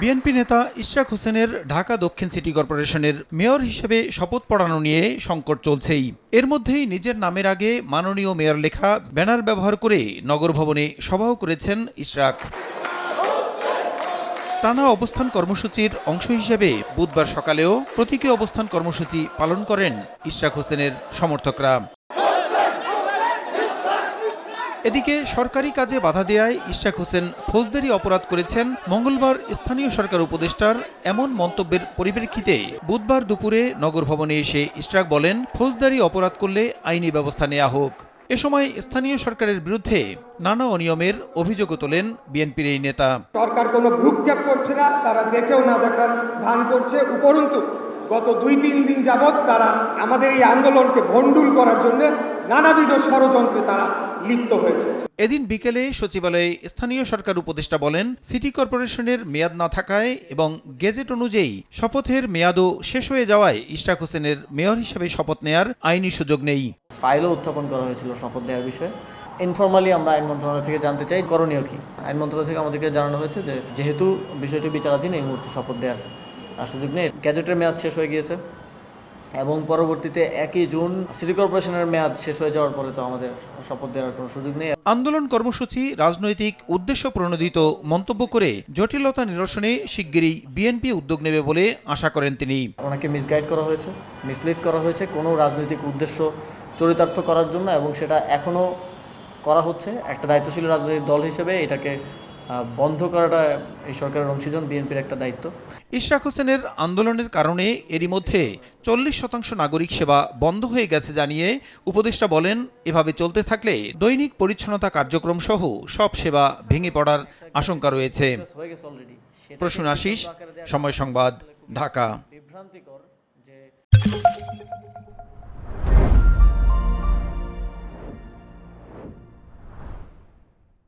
BNP নেতা ইশরাক হোসেনের ঢাকা দক্ষিণ সিটি কর্পোরেশনের মেয়র হিসেবে শপথ পড়ানো নিয়ে সংকট চলছেই। এর মধ্যেই নিজের নামের আগে মাননীয় মেয়র লেখা ব্যানার ব্যবহার করে নগর ভবনে সভাও করেছেন ইশরাক। টানা অবস্থান কর্মসূচির অংশ হিসেবে বুধবার সকালেও প্রতীকী অবস্থান কর্মসূচি পালন করেন ইশরাক হোসেনের সমর্থকরা। এদিকে সরকারি কাজে বাধা দেয়ায় ইশরাক হোসেন ফৌজদারি অপরাধ করেছেন মঙ্গলবার স্থানীয় সরকার উপদেষ্টার এমন মন্তব্যের পরিপ্রেক্ষিতে বুধবার দুপুরে নগর ভবনে এসে ইশরাক বলেন, ফৌজদারি অপরাধ করলে আইনি ব্যবস্থা নেওয়া হোক। এ সময় স্থানীয় সরকারের বিরুদ্ধে নানা অনিয়মের অভিযোগও তোলেন বিএনপির এই নেতা। সরকার কোনো ভ্রুক্ষেপ করছে না, তারা দেখেও না দেখার ভান করছে। উপরন্তু গত দুই তিন দিন যাবৎ তারা আমাদের এই আন্দোলনকে ভণ্ডুল করার জন্য নানাবিধ ষড়যন্ত্রে তারা লিপ্ত হয়েছে। এদিন বিকেলে সচিবালয়ে স্থানীয় সরকার উপদেষ্টা বলেন সিটি কর্পোরেশনের মেয়াদ না থাকায় এবং গেজেট অনুযায়ী শপথের মেয়াদও শেষ হয়ে যাওয়ায় ইশরাক হোসেনের মেয়র হিসেবে শপথ নেয়ার আইনি সুযোগ নেই। ফাইলও উত্থাপন করা হয়েছিল শপথ দেওয়ার বিষয়ে। ইনফর্মালি আমরা আইন মন্ত্রণালয় থেকে জানতে চাই করণীয় কি? আইন মন্ত্রণালয় থেকে আমাদেরকে জানানো হয়েছে যে যেহেতু বিষয়টি বিচারাধীন এই মুহূর্তে শপথ দেওয়ার সুযোগ নেই। গ্যাজেটের মেয়াদ শেষ হয়ে গিয়েছে এবং পরবর্তীতে একই জুন সিটি কর্পোরেশনের মেয়াদ শেষ হয়ে যাওয়ার পরে তো আমাদের শপথ দেওয়ার কোনো সুযোগ নেই। আন্দোলন কর্মসূচি রাজনৈতিক উদ্দেশ্য প্রণোদিত মন্তব্য করে জটিলতা নিরসনে শিগগিরই বিএনপি উদ্যোগ নেবে বলে আশা করেন তিনি। ওনাকে মিসগাইড করা হয়েছে মিসলিড করা হয়েছে কোনো রাজনৈতিক উদ্দেশ্য চরিতার্থ করার জন্য এবং সেটা এখনও করা হচ্ছে। একটা দায়িত্বশীল রাজনৈতিক দল হিসেবে এটাকে বন্ধ করাটা এই সরকারের অংশীজন বিএনপির একটা দায়িত্ব। ইশরাক হোসেনের আন্দোলনের কারণে এরই মধ্যে চল্লিশ শতাংশ নাগরিক সেবা বন্ধ হয়ে গেছে জানিয়ে উপদেষ্টা বলেন এভাবে চলতে থাকলে দৈনিক পরিচ্ছন্নতা কার্যক্রম সহ সব সেবা ভেঙে পড়ার আশঙ্কা রয়েছে। প্রসূন আশিস সময় সংবাদ ঢাকা। বিভ্রান্তিকর যে